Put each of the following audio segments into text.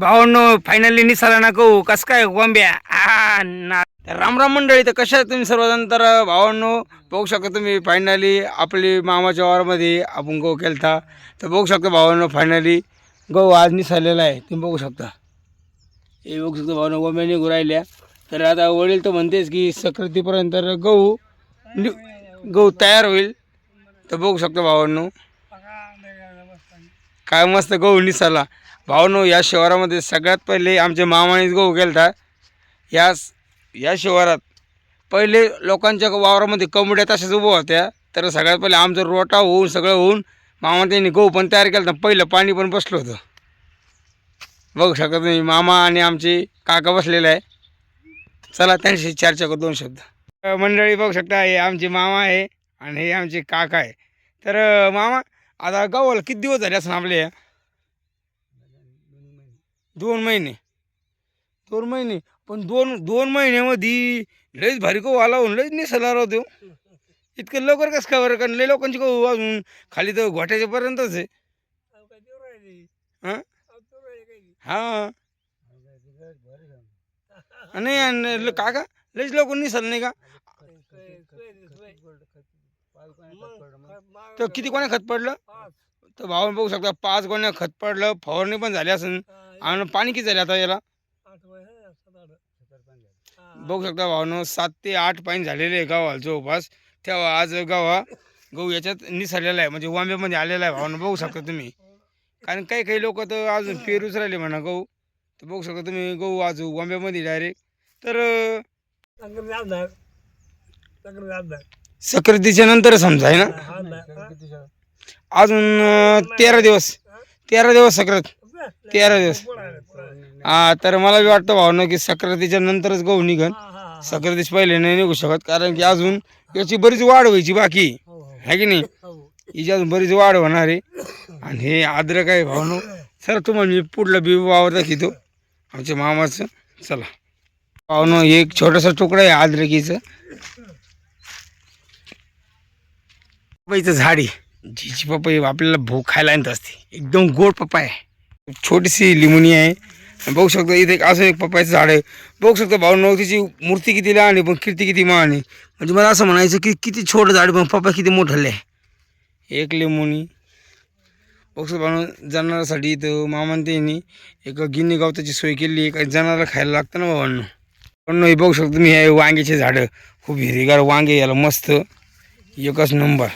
भावांनो फायनली निसाला ना गहू कस काय गोंब्या? आ, ना. राम राम मंडळी तर कशा तुम्ही सर्वजण? तर भावांनो बघू शकता तुम्ही फायनली आपली मामाच्या वारमध्ये आपण गहू केलता. तर बघू शकता भावांनो फायनली गहू आज निसालेला आहे. तुम्ही बघू शकता. हे बघू शकता भावांनो गोंब्या निघू राहिल्या. तर आता वडील तर म्हणतेच की सक्रातीपर्यंत गहू नि- गहू तयार होईल. तर बघू शकता भावांनो. काय मस्त गहू निसाला. भावनो या शहरामध्ये सगळ्यात पहिले आमच्या मामानेच गहू गेलता. या या शहरात पहिले लोकांच्या वावरामध्ये कोंबड्या तशाच उभ्या होत्या. तर सगळ्यात पहिले आमचं रोटा होऊन सगळं होऊन मामा त्यांनी गहू पण तयार केला पहिलं पाणी पण बसलं होतं. बघू शकता तुम्ही मामा आणि आमचे काका बसलेले आहे. चला त्यांच्याशी चर्चा करू दोन शब्द. मंडळी बघू शकता हे आमचे मामा आहे आणि हे आमचे काका आहे. तर मामा आता गव्हाला किती दिवस झाले असं आपले? दोन महिने. दोन महिने. पण दोन दोन महिन्यामध्ये लयच भारी गहू आला होऊन लयच निसला राहतो इतकं लवकर कसं काय बरं? कारण लय लोकांची गहू अजून खाली तर घोट्याच्या पर्यंतच आहे. हां? हां. नाही आणि ल- काका लयच लवकर निसल नाही का? तर किती कोण्या खत पडलं? तर भावानं बघू शकता पाच गोण्या खत पडलं फवारणी पण झाली असेल. आणि पाणी किती झाले आता याला? बघू शकता भावानं सात ते आठ पाणी झालेले आहे गावाला जवळपास. तेव्हा आज गावा गहू याच्यात निसरलेला आहे म्हणजे वांब्यामध्ये आलेला आहे भावानं बघू शकता तुम्ही. कारण काही काही लोक तर अजून पेरूच राहिले म्हणा गहू. तर बघू शकता तुम्ही गहू आज वांब्यामध्ये डायरेक्ट तर सक्रातीच्या नंतर समजा आहे ना? अजून तेरा दिवस. तेरा दिवस सक्रात. तेरा दिवस. हा तर मला बी वाटतं भावनं की सक्रातीच्या नंतरच गहू निघन. सक्रातीच पहिले नाही निघू शकत कारण की अजून याची बरीच वाढ व्हायची बाकी. आहे की नाही? हिची अजून बरीच वाढ होणार आहे. आणि हे अद्रक आहे भावनो. सर तुम्हाला मी पुढलं बी वावर दाखवतो. आमच्या मामाचं. चला. भावनो एक छोटासा तुकडा आहे अद्रकीचं पपईचं झाड आहे. जिची पपई आपल्याला भूक खायला आणत असते. एकदम गोड पपई आहे. छोटीशी लिमुनी आहे. बघू शकतो इथे एक असं एक पप्पाचं झाड आहे. बघू शकतो भाऊ तिची मूर्ती किती लहान आहे पण कीर्ती किती महान आहे. म्हणजे मला असं म्हणायचं की किती छोटं झाड पण पप्पा किती मोठं आहे एक लिमुनी बघू शकतो भाऊ जनावरासाठी इथं मामान त्यांनी एक गिन्नी गवताची सोय केली. आहे काही खायला लागतं ना भावांनो. पण हे बघू शकतो मी हे वांग्याचे झाडं. खूप हिरवीगार वांगे याला मस्त एकच नंबर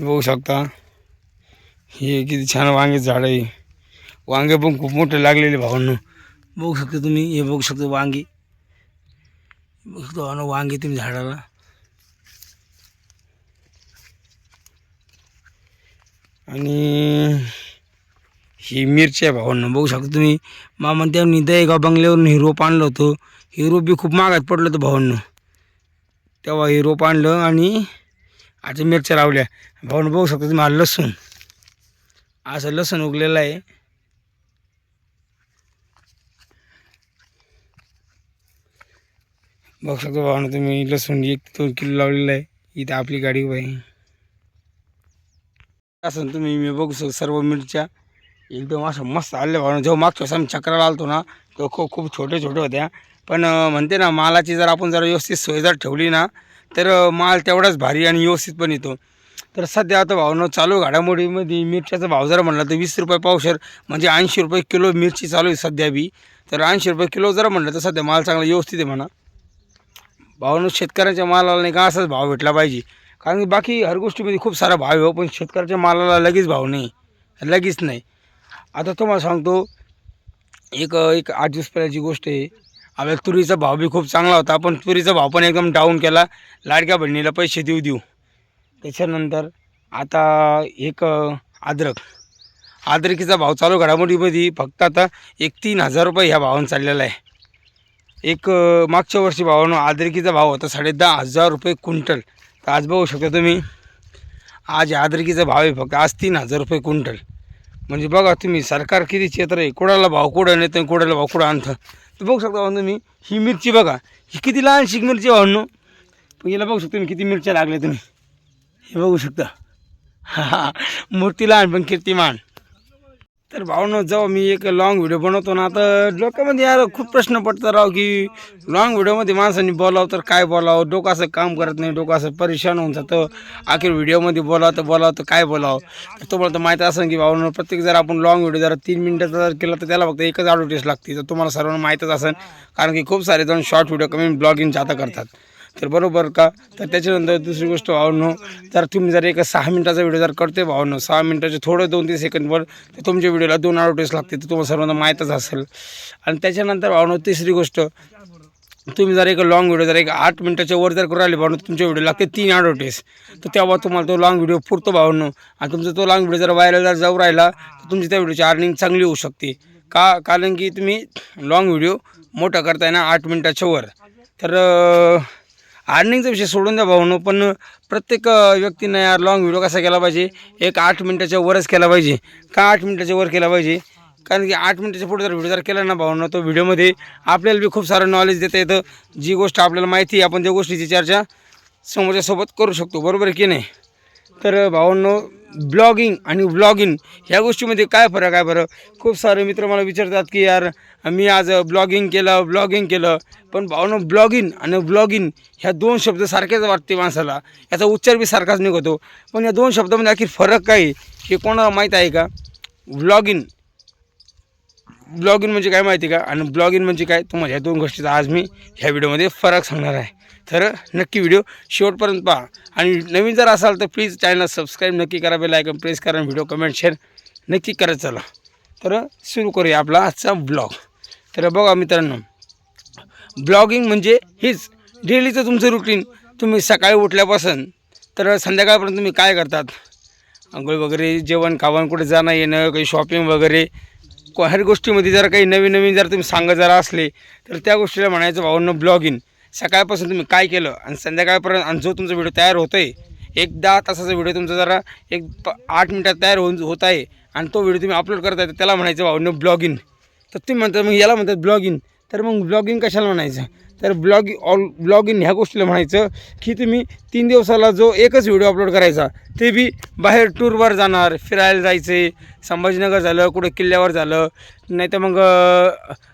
बघू शकता. हे किती छान वांगे झाड आहे. वांगे पण खूप मोठे लागलेले भावांनो. बघू शकता तुम्ही हे बघू शकता वांगी. बघू शकता भावांनो वांगे तुम्ही झाडाला. आणि ही मिरची आहे भावांनो बघू शकता तुम्ही. मामा त्यांनी दयगाव बंगल्यावरून हे रोप आणलं होतं. हे रोप बी खूप महागात पडलं होतं भावांनो. तेव्हा हे रोप आणलं आणि आता मिरच्या लावल्या. भाऊन बघू शकता तुम्ही हा लसूण. असं लसूण उगलेलं आहे. बघू शकतो भावानं तुम्ही लसूण एक दोन किलो लावलेलं आहे. इथं आपली गाडी उभी आहे. असं तुम्ही मी बघू शकतो सर्व मिरच्या एकदम असं मस्त आले भावना. जेव्हा मागच्या वेळेस आम्ही चक्राला आलतो ना तो खूप खूप छोटे छोटे होत्या. पण म्हणते ना मालाची जर आपण जर व्यवस्थित सोय जर ठेवली ना तर माल तेवढाच भारी आणि व्यवस्थित पण येतो. तर सध्या आता भावनं चालू घडामोडीमध्ये मिरच्याचा भाव जर म्हणला तर वीस रुपये पावशर म्हणजे ऐंशी रुपये किलो मिरची चालू आहे सध्या बी. तर ऐंशी रुपये किलो जर म्हणलं तर सध्या माल चांगला व्यवस्थित आहे म्हणा. भावनं शेतकऱ्यांच्या मालाला नाही का असाच भाव भेटला पाहिजे. कारण की बाकी हर गोष्टीमध्ये खूप सारा भाव आहे हो, पण शेतकऱ्याच्या मालाला लगेच भाव नाही. लगेच नाही. आता तुम्हाला सांगतो एक एक आठ दिवस पहिल्याची गोष्ट आहे आपल्या तुरीचा भाव बी खूप चांगला होता पण तुरीचा भाव पण एकदम डाऊन केला. लाडक्या बहिणीला पैसे देऊ देऊ. त्याच्यानंतर आता एक अद्रक अद्रकीचा भाव चालू घडामोडीमध्ये फक्त आता एक तीन हजार रुपये ह्या भावानं चाललेला आहे. एक मागच्या वर्षी भावानं आद्रकीचा भाव होता साडे दहा हजार रुपये क्विंटल. तर आज बघू शकता तुम्ही आज आद्रकीचा भाव आहे फक्त आज तीन हजार रुपये क्विंटल. म्हणजे बघा तुम्ही सरकार किती क्षेत्र आहे कोणाला भाव कुठं नेतं कोणाला भाव कुठं आणतं. तर बघू शकता भाऊ तुम्ही ही मिरची बघा ही किती लहान मिरची भावनो. पण याला बघू शकता तुम्ही किती मिरच्या लागल्या तुम्ही. हे बघू शकता. हा हा. मूर्ती लहान पण कीर्तिमान. तर भावनं जेव्हा मी एक लॉंग व्हिडिओ बनवतो ना तर डोक्यामध्ये यार खूप प्रश्न पडतात राव की लॉंग व्हिडिओमध्ये माणसांनी बोलावं तर काय बोलावं? डोकं असं काम करत नाही डोकं असं परेशान होऊन जातं. अखेर व्हिडिओमध्ये बोलावं तर बोलावं तर काय बोलावं? तर तुम्हाला तर माहीत असेल की भावनं प्रत्येक जर आपण लॉंग व्हिडिओ जर तीन मिनटाचा जर केला तर त्याला फक्त एकच ॲडव्हर्टेज लागते. तर तुम्हाला सर्वांना माहीतच असेल. कारण की खूप सारे जण शॉर्ट व्हिडिओ कमी ब्लॉगिंग जाता करतात. तर बरोबर का? तर त्याच्यानंतर दुसरी गोष्ट भावनो जर तुम्ही जर एक सहा मिनिटाचा व्हिडिओ जर करते भावनो सहा मिनिटाचे थोडं दोन तीन सेकंदवर तर तुमच्या व्हिडिओला दोन ॲडव्हर्टाईज लागते तर तुम्हाला सर्वांना माहीतच असेल. आणि त्याच्यानंतर भावनो तिसरी गोष्ट तुम्ही जर एक लॉंग व्हिडिओ जर एक आठ मिनिटाच्या वर जर करू राहिले भावनो तुमच्या व्हिडिओ लागते तीन ॲडव्हर्टाईज तर तेव्हा तुम्हाला तो लॉंग व्हिडिओ पुरतो भावनो. आणि तुमचा तो लॉंग व्हिडिओ जर व्हायरल जर जाऊ राहिला तर तुमची त्या व्हिडिओची अर्निंग चांगली होऊ शकते. का? कारण की तुम्ही लॉंग व्हिडिओ मोठा करताय ना आठ मिनिटाच्या वर. तर अर्निंगचा विषय सोडून द्या भाऊनो पण प्रत्येक व्यक्तीनं यार लॉंग व्हिडिओ कसा केला पाहिजे? एक आठ मिनिटाच्या वरच केला पाहिजे. का आठ मिनिटाच्या वर केला पाहिजे? कारण की आठ मिनिटाच्या पुढे जर व्हिडिओ जर केला ना भाऊनं तो व्हिडिओमध्ये आपल्याला बी खूप सारं नॉलेज देता येतं. जी गोष्ट आपल्याला माहिती आहे आपण त्या गोष्टीची चर्चा समोरच्यासोबत करू शकतो. बरोबर आहे की नाही? तर भावांनो ब्लॉगिंग आणि व्लॉगिंग ह्या गोष्टीमध्ये काय फरक आहे बरं? खूप सारे मित्र मला विचारतात की यार मी आज ब्लॉगिंग केलं ब्लॉगिंग केलं. पण भावनं ब्लॉगिंग आणि ब्लॉगिंग ह्या दोन शब्द सारखेच वाटते माणसाला. याचा उच्चार बी सारखाच निघतो. पण या दोन शब्दामध्ये आखिर फरक काय हे कोणाला माहीत आहे का? व्लॉगिंग. ब्लॉगिंग म्हणजे काय माहिती का? आणि ब्लॉगिंग म्हणजे काय? तुम्हाला ह्या दोन गोष्टीचा आज मी ह्या व्हिडिओमध्ये फरक सांगणार आहे. तर नक्की व्हिडिओ शेवटपर्यंत पहा. आणि नवीन जर असाल तर प्लीज चॅनल सबस्क्राईब नक्की करा बेल आयकन प्रेस करा व्हिडिओ कमेंट शेअर नक्की करत चला. तर सुरू करूया आपला आजचा ब्लॉग तर बघा मित्रांनो ब्लॉगिंग म्हणजे हीच. डेलीचं तुमचं रुटीन तुम्ही सकाळी उठल्यापासून तर संध्याकाळपर्यंत तुम्ही काय करतात? आंघोळ वगैरे जेवण खावण कुठे जाणं येणं काही शॉपिंग वगैरे को हर गोष्टीमध्ये जर काही नवीन नवीन जर तुम्ही सांगत जरा असले तर त्या गोष्टीला म्हणायचं भावनं ब्लॉगिंग सकाळपासून तुम्ही काय केलं आणि संध्याकाळपर्यंत आणि जो तुमचा व्हिडिओ तयार होतो आहे एक दहा तासाचा व्हिडिओ तुमचा जरा एक प आठ मिनटात तयार होऊन होत आहे आणि तो व्हिडिओ तुम्ही अपलोड करताय तर त्याला म्हणायचं भावनं ब्लॉगिंग तर तुम्ही म्हणता मग याला म्हणतात ब्लॉगिंग तर मग ब्लॉगिंग कशाला म्हणायचं? तर ब्लॉगिंग ऑल ब्लॉगिंग ह्या गोष्टीला म्हणायचं की तुम्ही तीन दिवसाला जो एकच व्हिडिओ अपलोड करायचा ते बी बाहेर टूरवर जाणार फिरायला जायचे संभाजीनगर झालं कुठे किल्ल्यावर झालं नाही तर मग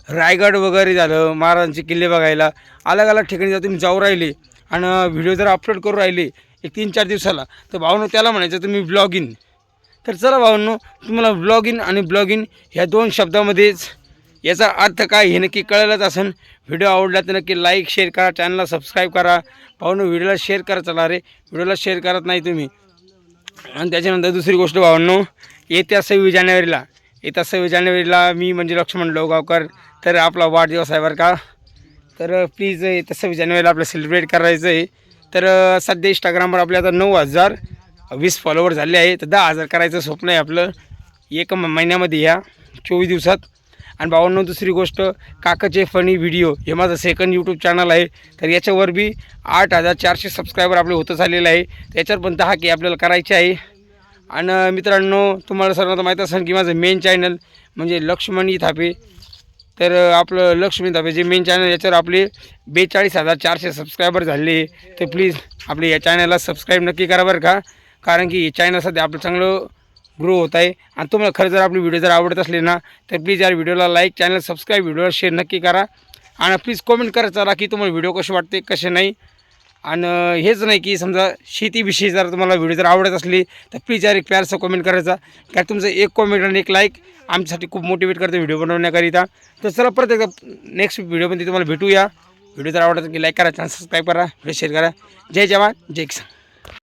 रायगड वगैरे झालं महाराजांचे किल्ले बघायला अलग अलग ठिकाणी जर तुम्ही जाऊ राहिले आणि व्हिडिओ जर अपलोड करू राहिले एक तीन चार दिवसाला तर भावनं त्याला म्हणायचं तुम्ही ब्लॉगिंग तर चला भावांनो तुम्हाला ब्लॉगिंग आणि ब्लॉगिंग ह्या दोन शब्दामध्येच याचा अर्थ काय हे नक्की कळलंच असेल. व्हिडिओ आवडला तर नक्की लाईक शेअर करा चॅनलला सबस्क्राईब करा. पाहून व्हिडिओला शेअर करा चला रे. व्हिडिओला शेअर करत नाही तुम्ही. आणि त्याच्यानंतर दुसरी गोष्ट भावांनो येत्या सव्वीस जानेवारीला येत्या सव्वीस जानेवारीला मी म्हणजे लक्ष्मण लोगावकर तर आपला वाढदिवस आहे बरं का. तर प्लीज येत्या सव्वीस जानेवारीला आपलं सेलिब्रेट करायचं आहे. तर सध्या इंस्टाग्रामवर आपले आता नऊ हजार वीस फॉलोवर झाले आहे. तर दहा हजार करायचं स्वप्न आहे आपलं. एक म- महिन्यामध्ये या चोवीस दिवसात. आणि भावांनो दुसरी गोष्ट काकाचे फनी व्हिडिओ हे माझं सेकंड यूट्यूब चॅनल आहे. तर याच्यावर बी आठ हजार चारशे सबस्क्रायबर आपले होतं झालेलं आहे. त्याच्यावर पण दहा के आपल्याला करायचे आहे. आणि मित्रांनो तुम्हाला सर्वांना माहीत असेल की माझं मेन चॅनल म्हणजे लक्ष्मणी थापे तर आपलं लक्ष्मी थापे जे मेन चॅनल याच्यावर आपले बेचाळीस हजार चारशे सबस्क्रायबर झाले. तर प्लीज आपले या चॅनलला सबस्क्राईब नक्की करा बरं का. कारण की हे चॅनल सध्या आपलं चांगलं ग्रो होत आहे. आणि तुम्हाला खरं जर आपली व्हिडिओ जर आवडत असले ना तर प्लीज यार व्हिडिओला लाईक चॅनल सबस्क्राईब व्हिडिओला शेअर नक्की करा. आणि प्लीज कॉमेंट करत चला की तुम्हाला व्हिडिओ कसे वाटते कसे नाही. आणि हेच नाही की समजा शेतीविषयी जर तुम्हाला व्हिडिओ जर आवडत असली तर प्लीज यार एक प्यारसा कमेंट करायचा कारण तुमचं एक कॉमेंट आणि एक लाईक आमच्यासाठी खूप मोटिवेट करते व्हिडिओ बनवण्याकरिता. तर चला परत एकदा नेक्स्ट व्हिडिओमध्ये तुम्हाला भेटूया. व्हिडिओ जर आवडत की लाईक करा चॅनल सबस्क्राईब करा व्हिडिओ शेअर करा. जय जवान जय किसान.